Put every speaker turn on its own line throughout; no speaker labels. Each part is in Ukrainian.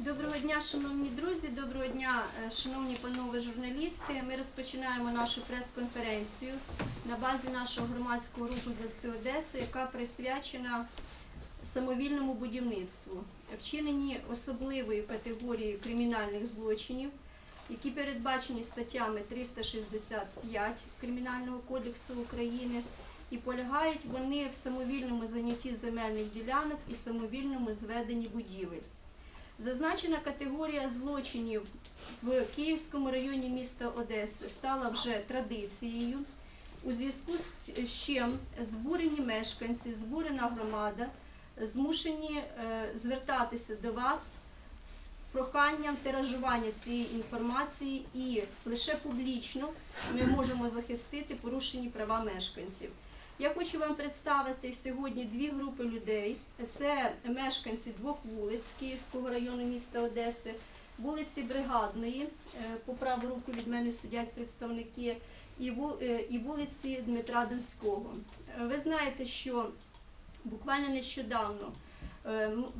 Доброго дня, шановні друзі, доброго дня, е, шановні панове журналісти. Ми розпочинаємо нашу прес-конференцію на базі нашого громадського руху за всю Одесу, яка присвячена самовільному будівництву, вчиненні особливою категорією кримінальних злочинів, які передбачені статтями 365 Кримінального кодексу України, і полягають вони в самовільному занятті земельних ділянок і самовільному зведенні будівель. Зазначена категорія злочинів в Київському районі міста Одеси стала вже традицією. У зв'язку з чим збурені мешканці, збурена громада змушені е, звертатися до вас з проханням тиражування цієї інформації, і лише публічно ми можемо захистити порушені права мешканців. Я хочу вам представити сьогодні дві групи людей. Це мешканці двох вулиць Київського району міста Одеси, вулиці Бригадної, е, по праву руку від мене сидять представники, і е, вулиці Дмитра Донського. Е, Ви знаєте, що буквально нещодавно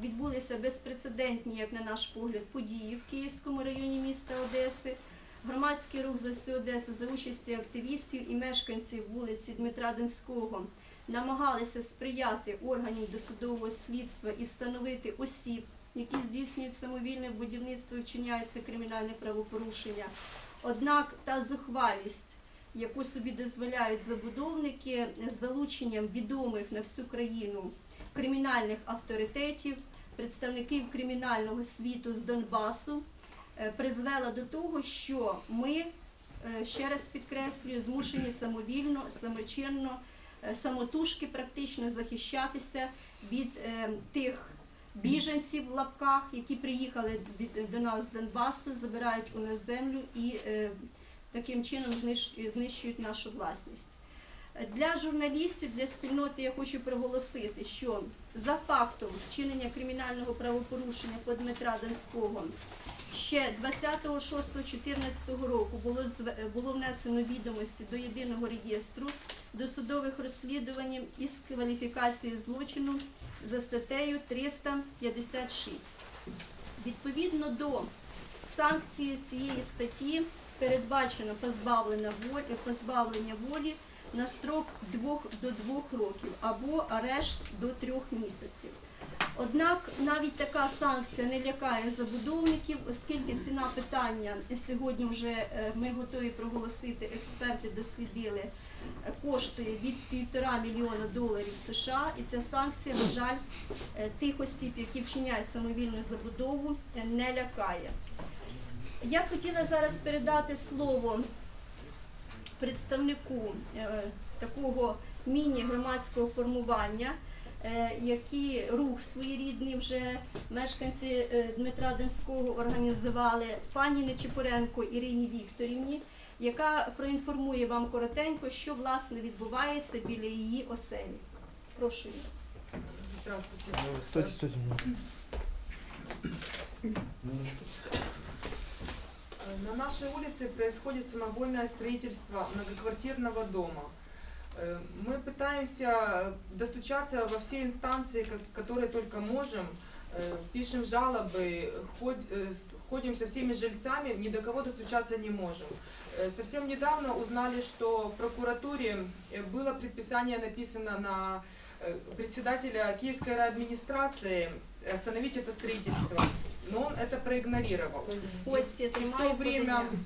відбулися безпрецедентні, як на наш погляд, події в Київському районі міста Одеси. Громадський рух за всю Одесу за участі активістів і мешканців вулиці Дмитра Донського намагалися сприяти органів досудового слідства і встановити осіб, які здійснюють самовільне будівництво і вчиняються кримінальне правопорушення. Однак та зухвалість, яку собі дозволяють забудовники з залученням відомих на всю країну кримінальних авторитетів, представників кримінального світу з Донбасу, призвела до того, що ми, е, ще раз підкреслюю, змушені самовільно, самочинно, е, самотужки практично захищатися від е, тих біженців в лапках, які приїхали до нас з Донбасу, забирають у нас землю і е, таким чином знищують нашу власність. Для журналістів, для спільноти я хочу проголосити, що за фактом вчинення кримінального правопорушення по Дмитра Донського ще 26.14 року було було внесено відомості до єдиного реєстру досудових розслідувань із кваліфікації злочину за статтею 356. Відповідно до санкції цієї статті передбачено позбавлення волі, позбавлення волі на строк 2 до 2 років або арешт до 3 місяців. Однак навіть така санкція не лякає забудовників, оскільки ціна питання сьогодні вже е, ми готові проголосити, експерти дослідили, е, коштує від півтора мільйона доларів США, і ця санкція, на жаль, е, тих осіб, які вчиняють самовільну забудову, не лякає. Я хотіла зараз передати слово представнику такого міні-громадського формування, е, який рух своєрідний вже мешканці е, Дмитра Донського організували пані Нечипоренко Ірині Вікторівні, яка проінформує вам коротенько, що власне відбувається біля її оселі. Прошу.
Стойте, стойте.
На нашей улице происходит самовольное строительство многоквартирного дома. Э, Мы пытаемся достучаться во все инстанции, которые только можем, Э, пишем жалобы, э, ходим со всеми жильцами, ни до кого достучаться не можем. Э, Совсем недавно узнали, что в прокуратуре э, было предписание написано на э, председателя Киевской администрации остановить это строительство, но он это проигнорировал.
Ось
И в то время, э,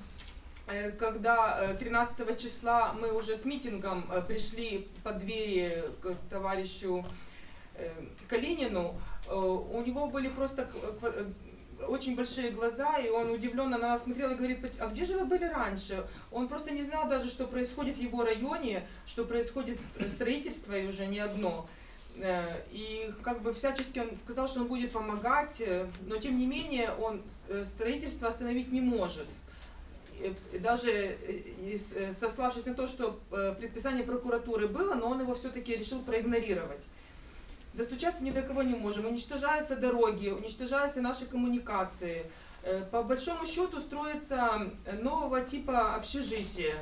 когда э, 13 числа мы уже с митингом э, пришли по двери к товарищу э, Калинину, э, у него были просто э, очень большие глаза, и он удивленно на нас смотрел и говорит, «Пот- а где же вы были раньше? Он просто не знал даже, что происходит в его районе, что происходит ст- строительство и уже не одно. Э, И как бы всячески он сказал, что он будет помогать, э, но тем не менее он э, строительство остановить не может. И Даже э, э, сославшись на то, что э, предписание прокуратуры было, но он его все-таки решил проигнорировать. Достучаться ни до кого не можем. Уничтожаются дороги, уничтожаются наши коммуникации. Э, По большому счету строится э, нового типа общежития.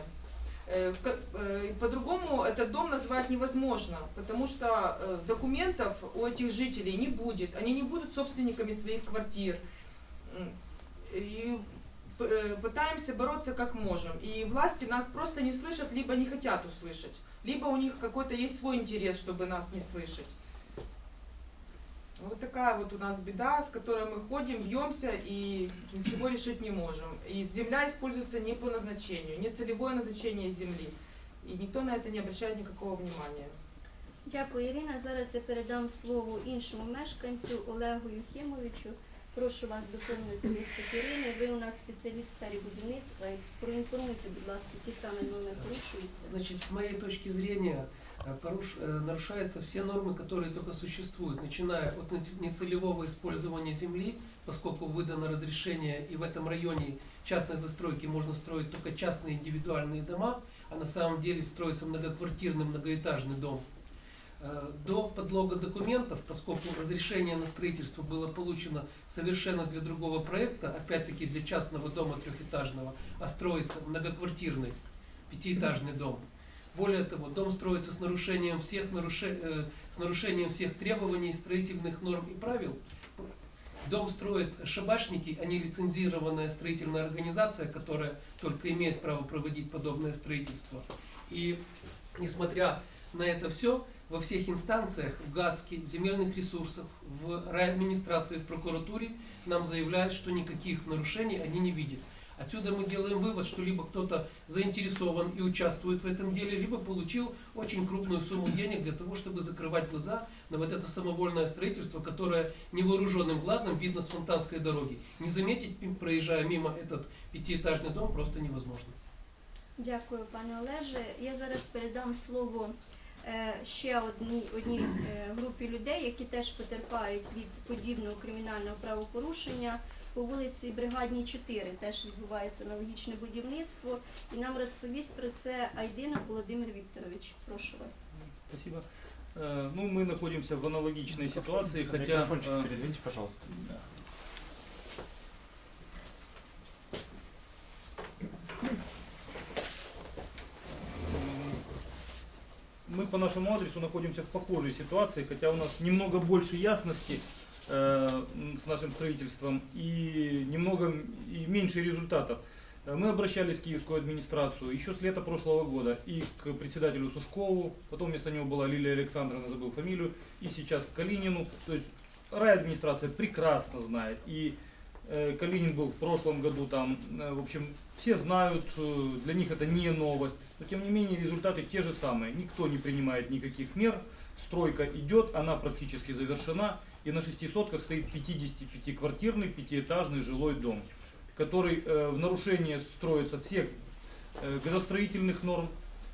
Э, э, По-другому этот дом назвать невозможно, потому что э, документов у этих жителей не будет. Они не будут собственниками своих квартир. И э, пытаемся бороться как можем. И власти нас просто не слышат, либо не хотят услышать. Либо у них какой-то есть свой интерес, чтобы нас не слышать. Вот такая вот у нас беда, с которой мы ходим, бьемся и ничего решить не можем. И земля используется не по назначению, не целевое назначение земли. И никто на это не обращает никакого внимания.
Дякую, Ірина. Зараз я передам слово іншому мешканцю Олегу Юхімовичу. Прошу вас доповнити виступ Ірини. Ви у нас спеціаліст в сфері будівництва. Проінформуйте, будь ласка, які саме норми порушуються.
Значит, с моей точки зрения, э, поруш- э, нарушаются все нормы, которые только существуют, начиная от не- нецелевого использования земли, поскольку выдано разрешение, и в этом районе частной застройки можно строить только частные индивидуальные дома, а на самом деле строится многоквартирный многоэтажный дом. Э, До подлога документов, поскольку разрешение на строительство было получено совершенно для другого проекта, опять-таки для частного дома трехэтажного, а строится многоквартирный пятиэтажный дом. Более того, дом строится с нарушением всех, наруше- э, с нарушением всех требований строительных норм и правил. Дом строят шабашники, а не лицензированная строительная организация, которая только имеет право проводить подобное строительство. И несмотря на это все, во всех инстанциях, в ГАСКе, в земельных ресурсах, в райадминистрации, в прокуратуре нам заявляют, что никаких нарушений они не видят. Отсюда мы делаем вывод, что либо кто-то заинтересован и участвует в этом деле, либо получил очень крупную сумму денег для того, чтобы закрывать глаза на вот это самовольное строительство, которое невооруженным глазом видно с фонтанской дороги. Не заметить, проезжая мимо этот пятиэтажный дом, просто невозможно.
Дякую, пане Олеже. Я зараз передам слово ще одній, одній е, групі людей, які теж потерпають від подібного кримінального правопорушення. По вулиці Бригадній 4 теж відбувається аналогічне будівництво. І нам розповість про це Айдина Володимир Вікторович. Прошу вас.
Спасибо. Э, Ну, мы находимся в аналогичной ситуации, хотя...
Микрофончик
э,
передвиньте, пожалуйста.
По нашему адресу находимся в похожей ситуации, хотя у нас немного больше ясности э, с нашим строительством и немного и меньше результатов. Э, Мы обращались в Киевскую администрацию еще с лета прошлого года и к председателю Сушкову, потом вместо него была Лилия Александровна, забыл фамилию, и сейчас к Калинину. То есть райадминистрация прекрасно знает. И Калинин был в прошлом году там, э, в общем, все знают, э, для них это не новость. Но тем не менее результаты те же самые. Никто не принимает никаких мер. Стройка идет, она практически завершена. И на шести сотках стоит 55-квартирный пятиэтажный жилой дом, который э, в нарушение строится всех э, градостроительных норм,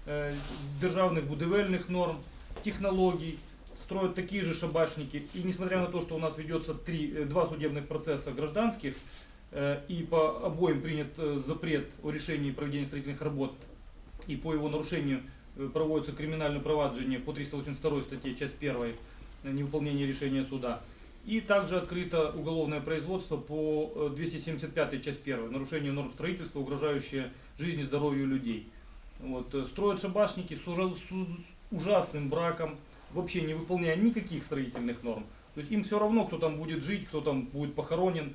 э, державных будівельних норм, технологий, Строят такие же шабашники. И несмотря на то, что у нас ведется три, э, два судебных процесса гражданских, э, и по обоим принят э, запрет о решении проведения строительных работ, и по его нарушению проводится криминальное проваджение по 382 статье, часть 1, э, невыполнение решения суда. И также открыто уголовное производство по э, 275 часть 1, нарушение норм строительства, угрожающее жизни и здоровью людей. Вот, строят шабашники с ужасным браком, вообще не выполняя никаких строительных норм. То есть им все равно, кто там будет жить, кто там будет похоронен.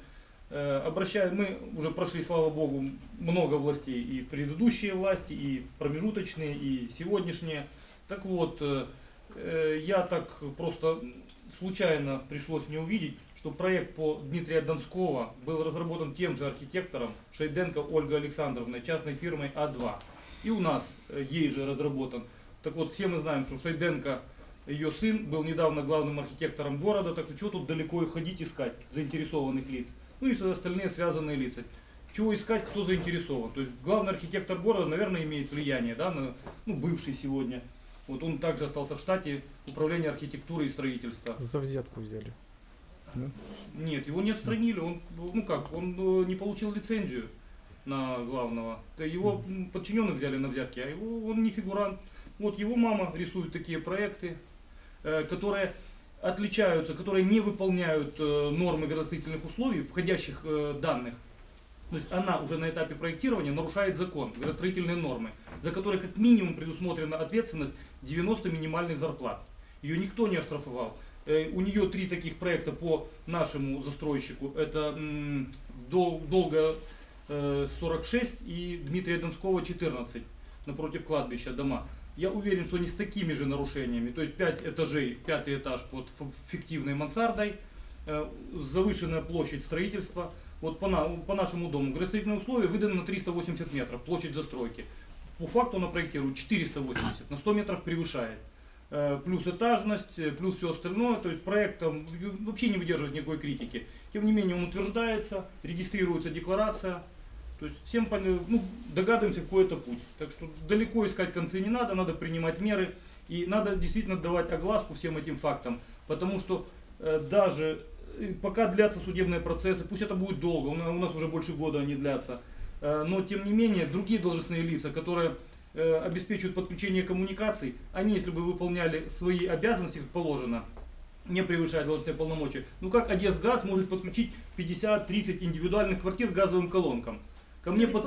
Э, обращаю, мы уже прошли, слава богу, много властей, и предыдущие власти, и промежуточные, и сегодняшние. Так вот, э, э, я так просто случайно пришлось мне увидеть, что проект по Дмитрия Донского был разработан тем же архитектором Шейденко Ольгой Александровной, частной фирмой А2. И у нас э, ей же разработан. Так вот, все мы знаем, что Шейденко, ее сын, был недавно главным архитектором города, так что чего тут далеко и ходить искать заинтересованных лиц. Ну и остальные связанные лица. Чего искать, кто заинтересован. То есть главный архитектор города, наверное, имеет влияние, да, на, ну, бывший сегодня. Вот он также остался в штате управления архитектуры и строительства.
За взятку взяли.
Нет, его не отстранили, он, ну как, он э, не получил лицензию на главного. Его подчиненных взяли на взятки, а его, он не фигурант. Вот его мама рисует такие проекты, которые отличаются, которые не выполняют э, нормы градостроительных условий, входящих э, данных. То есть она уже на этапе проектирования нарушает закон, градостроительные нормы, за которые как минимум предусмотрена ответственность 90 минимальных зарплат. Ее никто не оштрафовал. Э, У нее три таких проекта по нашему застройщику. Это Дол- Долго э, 46 и Дмитрия Донского 14 напротив кладбища дома. Я уверен, что они с такими же нарушениями, то есть 5 этажей, пятый этаж под фиктивной мансардой, э, завышенная площадь строительства. Вот по, на- по нашему дому градостроительные условия выданы на 380 метров, площадь застройки. По факту она проектирует 480, на 100 метров превышает. Э, Плюс этажность, э, плюс все остальное. То есть проект там вообще не выдерживает никакой критики. Тем не менее он утверждается, регистрируется декларация. То есть всем ну, догадываемся, какой это путь. Так что далеко искать концы не надо, надо принимать меры. И надо действительно давать огласку всем этим фактам. Потому что э, даже э, пока длятся судебные процессы, пусть это будет долго, у на- у нас уже больше года они длятся, э, но тем не менее другие должностные лица, которые э, обеспечивают подключение коммуникаций, они, если бы выполняли свои обязанности, как положено, не превышая должностные полномочия, ну как Одесгаз может подключить 50-30 индивидуальных квартир газовым колонкам? Ко мне под-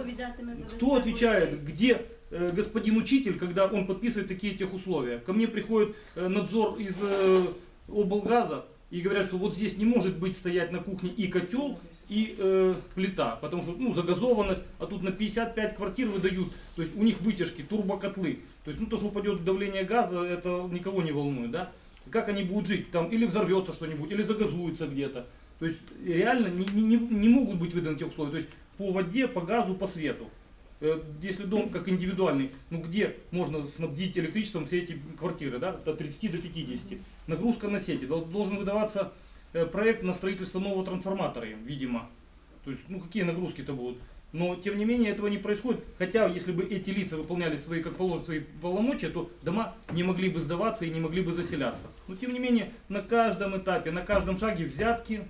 кто отвечает, где э, господин учитель, когда он подписывает такие техусловия? Ко мне приходит э, надзор из э, облгаза и говорят, что вот здесь не может быть стоять на кухне и котел, и э, плита, потому что ну, загазованность, а тут на 55 квартир выдают, то есть у них вытяжки, турбокотлы. То есть ну, то, что упадет давление газа, это никого не волнует, да? Как они будут жить? Там или взорвется что-нибудь, или загазуется где-то. То есть реально не, не, не- не могут быть выданы те условия. То есть по воде, по газу, по свету. Э, Если дом как индивидуальный, ну где можно снабдить электричеством все эти квартиры, да, от 30 до 50. Нагрузка на сети. Дол- Должен выдаваться э, проект на строительство нового трансформатора, им, видимо. То есть, ну какие нагрузки-то будут. Но, тем не менее, этого не происходит. Хотя, если бы эти лица выполняли свои, как положено, свои полномочия, то дома не могли бы сдаваться и не могли бы заселяться. Но, тем не менее, на каждом этапе, на каждом шаге взятки,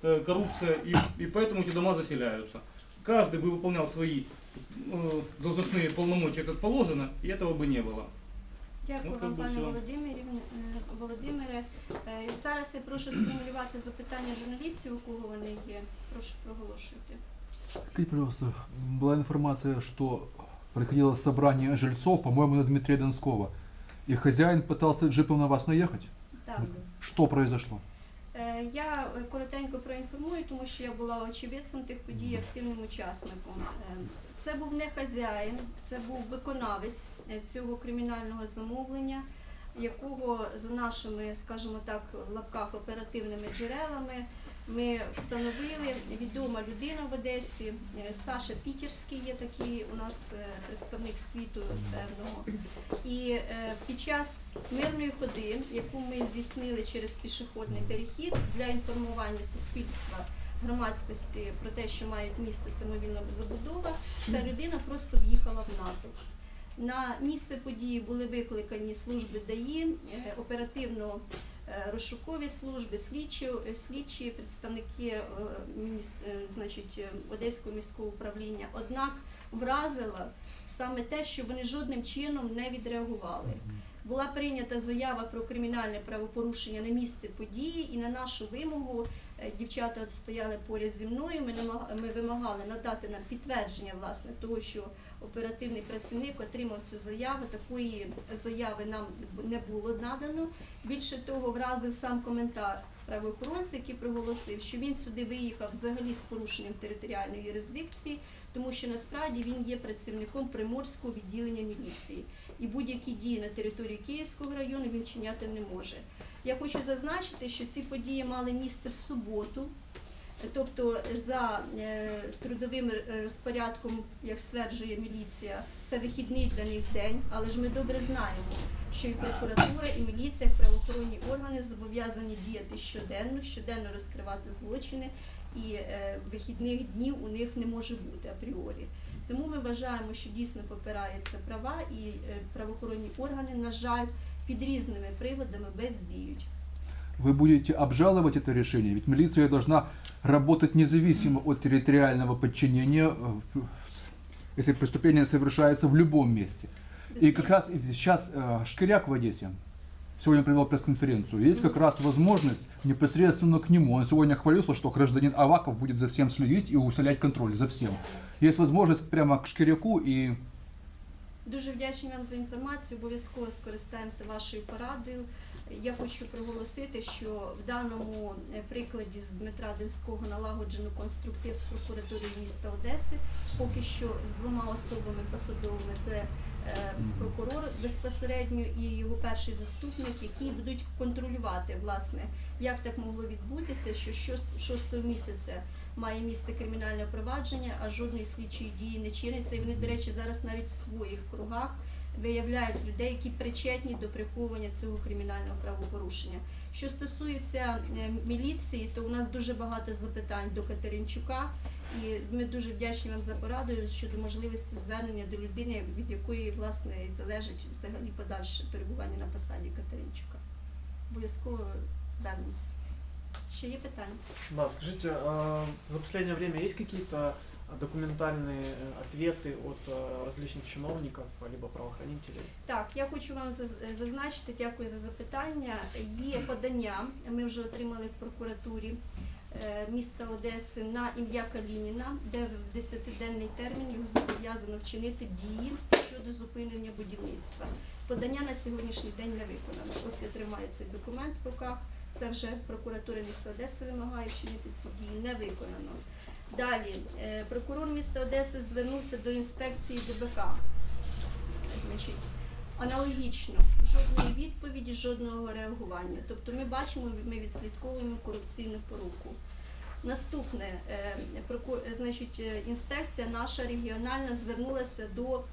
коррупция, и, и поэтому эти дома заселяются. Каждый бы выполнял свои э, должностные полномочия как положено, и этого бы не было.
Дякую
Ну,
вам,
то
пане
всё.
Володимирі, е, Володимире. Е, і Зараз я прошу сформулювати запитання журналістів, у кого вони є. Прошу проголошуйте.
Скажите, пожалуйста, была информация, что проходило собрание жильцов, по-моему, на Дмитрия Донского, и хозяин пытался джипом на вас наехать.
Так.
Что произошло?
Я е, коротенько проінформую, тому що я була очевидцем тих подій, активним учасником. Е, Це був не хазяїн, це був виконавець е, цього кримінального замовлення, якого за нашими, скажімо так, в лапках оперативними джерелами ми встановили відома людина в Одесі. е, Саша Пітерський є такий у нас е, представник світу певного. І е, під час мирної ходи, яку ми здійснили через пішохідний перехід для інформування суспільства громадськості про те, що має місце самовільна забудова, ця людина просто в'їхала в натовп. На місце події були викликані служби ДАІ, оперативно розшукові служби, слідчі, е, слідчі представники е, е, значить, е, Одеського міського управління. Однак вразила саме те, що вони жодним чином не відреагували. Була прийнята заява про кримінальне правопорушення на місце події, і на нашу вимогу е, дівчата стояли поряд зі мною. Ми вимагали надати нам підтвердження власне того, що оперативний працівник отримав цю заяву. Такої заяви нам не було надано. Більше того, вразив сам коментар правоохоронця, який проголосив, що він сюди виїхав взагалі з порушенням територіальної юрисдикції, тому що насправді він є працівником приморського відділення міліції. І будь-які дії на території Київського району він вчиняти не може. Я хочу зазначити, що ці події мали місце в суботу, тобто за е, трудовим розпорядком, як стверджує міліція, це вихідний для них день, але ж ми добре знаємо, що і прокуратура, і міліція, і правоохоронні органи зобов'язані діяти щоденно, щоденно розкривати злочини, і е, вихідних днів у них не може бути апріорі. Тому ми вважаємо, що дійсно попираються права, і е, правоохоронні органи, на жаль, під різними приводами бездіють.
Вы будете обжаловать это решение? Ведь милиция должна работать независимо от территориального подчинения, э, если преступление совершается в любом месте. И как раз и сейчас э, Шкиряк в Одессе сегодня провел пресс-конференцию. Есть как раз возможность непосредственно к нему. Он сегодня хвалился, что гражданин Аваков будет за всем следить и усилять контроль за всем. Есть возможность прямо к Шкиряку и
Дуже вдячні вам за інформацію. Обов'язково скористаємося вашою порадою. Я хочу проголосити, що в даному е, прикладі з Дмитра Денського налагоджено конструктив з прокуратурою міста Одеси. Поки що з двома особами посадовими це е, прокурор безпосередньо і його перший заступник, які будуть контролювати власне, як так могло відбутися, що шостого місяця має місце кримінальне провадження, а жодної слідчої дії не чиниться. І вони, до речі, зараз навіть в своїх кругах виявляють людей, які причетні до приховування цього кримінального правопорушення. Що стосується е, міліції, то у нас дуже багато запитань до Катеринчука, і ми дуже вдячні вам за пораду щодо можливості звернення до людини, від якої власне залежить взагалі подальше перебування на посаді Катеринчука. Обов'язково звернемося. Ще є питання?
Да, скажите, за последнее время есть какие-то документальные э, ответы от э, различных чиновников либо правоохранителей?
Так, я хочу вам заз- зазначити, дякую за запитання. Є подання, ми вже отримали в прокуратурі е, міста Одеси на ім'я Калініна, де в 10-денний термін його зобов'язано вчинити дії щодо зупинення будівництва. Подання на сьогоднішній день не виконано. Ось я тримаю цей документ в руках. Це вже прокуратура міста Одеси вимагає вчинити ці дії. Не виконано. Далі, е, прокурор міста Одеси звернувся до інспекції ДБК. Значить, аналогічно, жодної відповіді, жодного реагування. Тобто ми бачимо, ми відслідковуємо корупційну поруку. Наступне, е, е, значить, інспекція наша регіональна звернулася до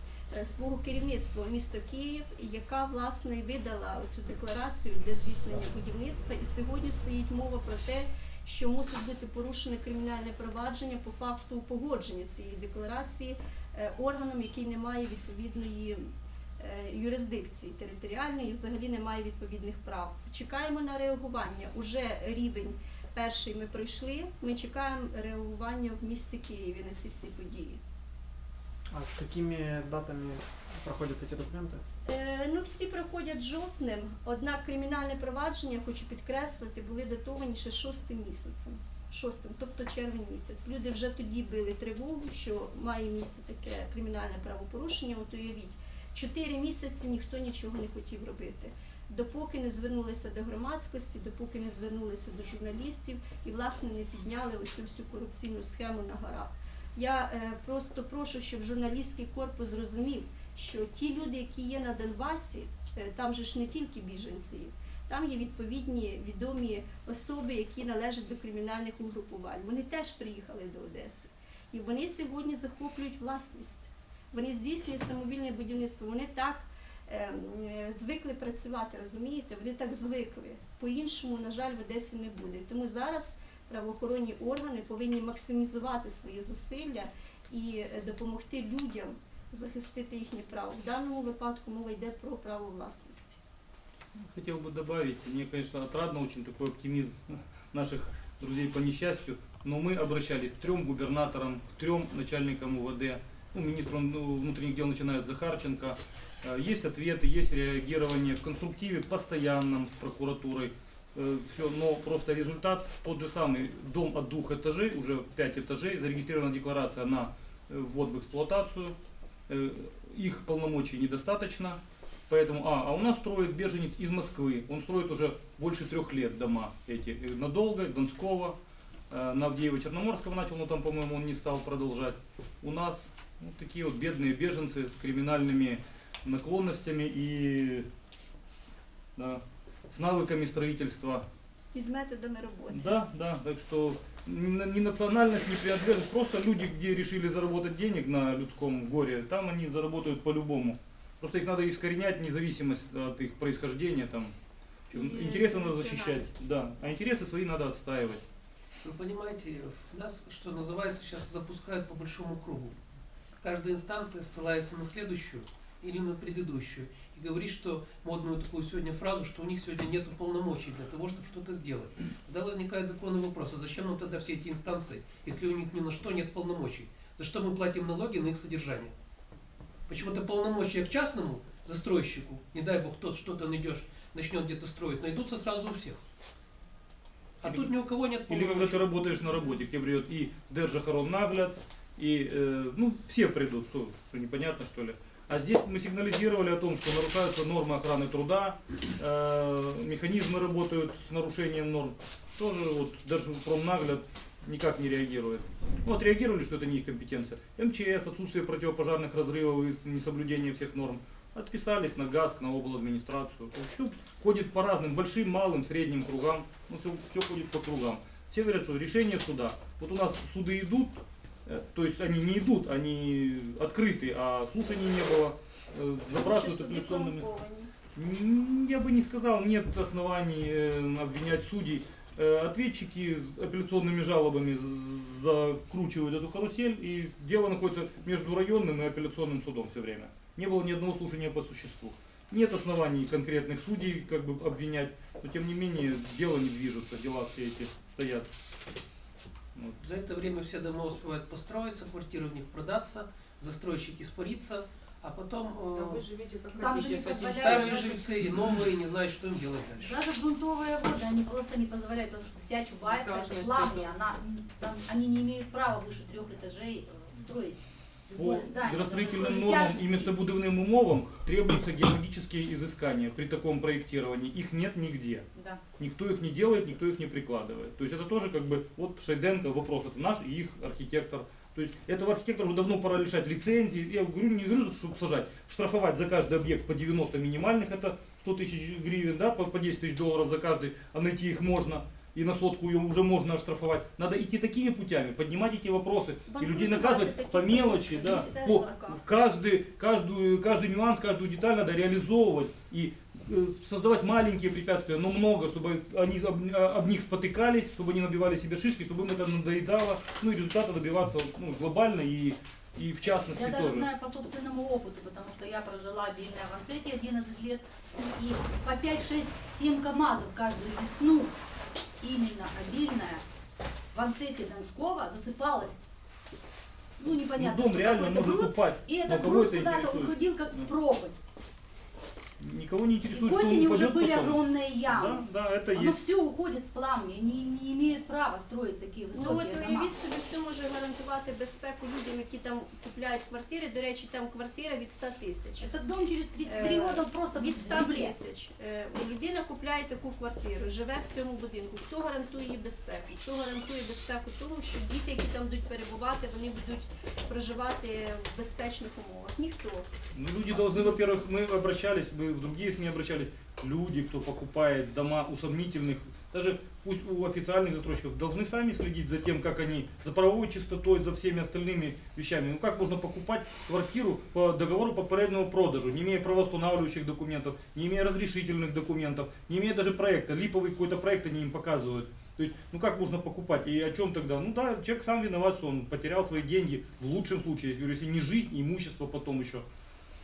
свого керівництва міста Київ, яка власне видала цю декларацію для здійснення будівництва. І сьогодні стоїть мова про те, що мусить бути порушене кримінальне провадження по факту погодження цієї декларації е, органом, який не має відповідної е, юрисдикції територіальної і взагалі не має відповідних прав. Чекаємо на реагування. Уже рівень перший ми пройшли. Ми чекаємо реагування в місті Києві на ці всі події.
А какими датами проходят эти документы?
Е, ну, всі проходять жовтнем, однак кримінальне провадження, хочу підкреслити, були датовані ще шостим місяцем. Шостим, тобто червень місяць. Люди вже тоді били тривогу, що має місце таке кримінальне правопорушення. От уявіть, чотири місяці ніхто нічого не хотів робити. Допоки не звернулися до громадськості, допоки не звернулися до журналістів і, власне, не підняли оцю всю корупційну схему на горах. Я е, просто прошу, щоб журналістський корпус зрозумів, що ті люди, які є на Донбасі, е, там же ж не тільки біженці, там є відповідні відомі особи, які належать до кримінальних угрупувань. Вони теж приїхали до Одеси. І вони сьогодні захоплюють власність. Вони здійснюють самовільне будівництво. Вони так е, е, звикли працювати, розумієте? Вони так звикли. По-іншому, на жаль, в Одесі не буде. Тому зараз правоохоронні органи повинні максимізувати свої зусилля і е, допомогти людям захистити їхнє право. В даному випадку мова йде про право власності.
Хотел бы добавить, мне, конечно, отрадно очень такой оптимизм наших друзей по несчастью, но мы обращались к трем губернаторам, к трем начальникам УВД, ну, министру ну, внутренних дел начиная с Захарченко. Э, Есть ответы, есть реагирование в конструктиве постоянном с прокуратурой. Все, но просто результат тот же самый. Дом от двух этажей, уже пять этажей, зарегистрирована декларация на э, ввод в эксплуатацию. Э, Их полномочий недостаточно. Поэтому, а, а у нас строит беженец из Москвы. Он строит уже больше трех лет дома эти. Э, На Долгой, Донского, э, на Авдеева Черноморского начал, но там, по-моему, он не стал продолжать. У нас ну, такие вот бедные беженцы с криминальными наклонностями и с, да, с навыками строительства.
І з методами роботи.
Да, да, так что ни, ни национальность, ни принадлежность, просто люди, где решили заработать денег на людском горе, там они заработают по-любому. Просто их надо искоренять, независимость от их происхождения, там.
И
Интересы надо защищать, да, а интересы свои надо отстаивать.
Вы понимаете, нас, что называется, сейчас запускают по большому кругу. Каждая инстанция ссылается на следующую или на предыдущую говорит, что модную такую сегодня фразу, что у них сегодня нет полномочий для того, чтобы что-то сделать. Тогда возникает законный вопрос, а зачем нам тогда все эти инстанции, если у них ни на что нет полномочий? За что мы платим налоги на их содержание? Почему-то полномочия к частному застройщику, не дай бог тот что-то найдешь, начнет где-то строить, найдутся сразу у всех. А
Или-
тут ни у кого нет
Или
полномочий.
когда ты работаешь на работе, к тебе придет и Держахарон нагляд, и, э, ну, все придут, что, что непонятно, что ли. А здесь мы сигнализировали о том, что нарушаются нормы охраны труда, э, механизмы работают с нарушением норм. Тоже вот даже промнагляд никак не реагирует. Ну, отреагировали, что это не их компетенция. МЧС, отсутствие противопожарных разрывов и несоблюдение всех норм. Отписались на ГАСК, на администрацию. Все ходит по разным, большим, малым, средним кругам. Ну, все, ходит по кругам. Все говорят, что решение суда. Вот у нас суды идут, то есть они не идут, они открыты, а слушаний не было. Э, Забрасывают апелляционными. Я бы не сказал, нет оснований э, обвинять судей. Э, Ответчики апелляционными жалобами закручивают эту карусель, и дело находится между районным и апелляционным судом все время. Не было ни одного слушания по существу. Нет оснований конкретных судей как бы обвинять, но тем не менее дело не движется, дела все эти стоят. Вот.
За это время все дома успевают построиться, квартиры в них продаться, застройщик испариться, а потом э,
А вы живете как
Там же
хотите,
не
с этим
позволяют.
старые жильцы и новые не знают, что им делать дальше.
Даже грунтовые воды они просто не позволяют, потому что вся чубайка, это
это-
она, там, они не имеют права выше трех этажей э, строить
По градостроительным нормам и
тяжести.
местобудивным умовам требуются геологические изыскания при таком проектировании. Их нет нигде.
Да.
Никто их не делает, никто их не прикладывает. То есть это тоже как бы, вот Шайденко вопрос, это наш и их архитектор. То есть этого архитектора уже давно пора лишать лицензии. Я говорю, не говорю, чтобы сажать, штрафовать за каждый объект по 90 минимальных, это 100 тысяч гривен, да, по 10 тысяч долларов за каждый, а найти их можно И на сотку ее уже можно оштрафовать. Надо идти такими путями, поднимать эти вопросы. И людей
Банкрутувати
наказывать
такі
по мелочи,
позиції,
да,
все
по,
в руках.
в каждый, каждую, каждый нюанс, каждую деталь надо реализовывать и э, создавать маленькие препятствия, но много, чтобы они об, а, об них спотыкались, чтобы они набивали себе шишки, чтобы им это надоедало, ну и результата добиваться ну, глобально и, и в частности
Я даже
тоже.
знаю по собственному опыту, потому что я прожила обильная в Ансете 11 лет, и по 5, 6, 7 КАМАЗов каждую весну, именно обильная, в Ансете Донского засыпалась. Ну,
Ну,
непонятно,
дом
что
реально
какой-то
может
бруд,
упасть,
и
но
этот
кого
бруд
это
куда-то
интересует?
уходил как
Да.
в пропасть.
Никого не
И
интересует,
к
что он
осени уже
упадет
были
потом.
огромные ямы.
Да, да, это
Оно
есть.
все уходит в пламя, они не имеют права строить такие
Ну от
высокие дома.
уявіть собі, хто може гарантувати безпеку людям, які там купляють квартири. До речі, там квартира від 100 тисяч.
Этот дом через три,
Е,
три года просто
Від
в
100
земле.
тисяч. Е, Людина купляє таку квартиру, живе в цьому будинку. Хто гарантує її безпеку? Хто гарантує безпеку тому, що діти, які там будуть перебувати, вони будуть проживати в безпечних умовах? Ніхто.
Ну, люди должны, во-первых, мы обращались, мы в другие СМИ обращались, люди, кто покупает дома у сомнительных, даже пусть у официальных застройщиков, должны сами следить за тем, как они, за правовой чистотой, за всеми остальными вещами. Ну как можно покупать квартиру по договору попереднего продажу, не имея правоустанавливающих документов, не имея разрешительных документов, не имея даже проекта, липовый какой-то проект они им показывают. То есть, ну как можно покупать и о чем тогда? Ну да, человек сам виноват, что он потерял свои деньги, в лучшем случае, если не жизнь, имущество потом еще.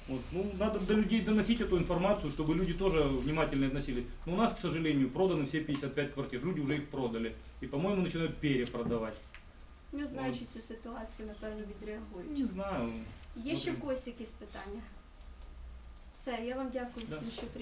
Вот. Ну, надо до людей доносить эту информацию, чтобы люди тоже внимательно относились. Но у нас, к сожалению, проданы все 55 квартир. Люди уже их продали. И, по-моему, начинают перепродавать.
Ну, знаючи цю ситуацію, напевно, відреагують.
Не знаю.
Є ще в
Добре.
когось якісь питання? Все, я вам дякую
Да.
всім, що прийшли.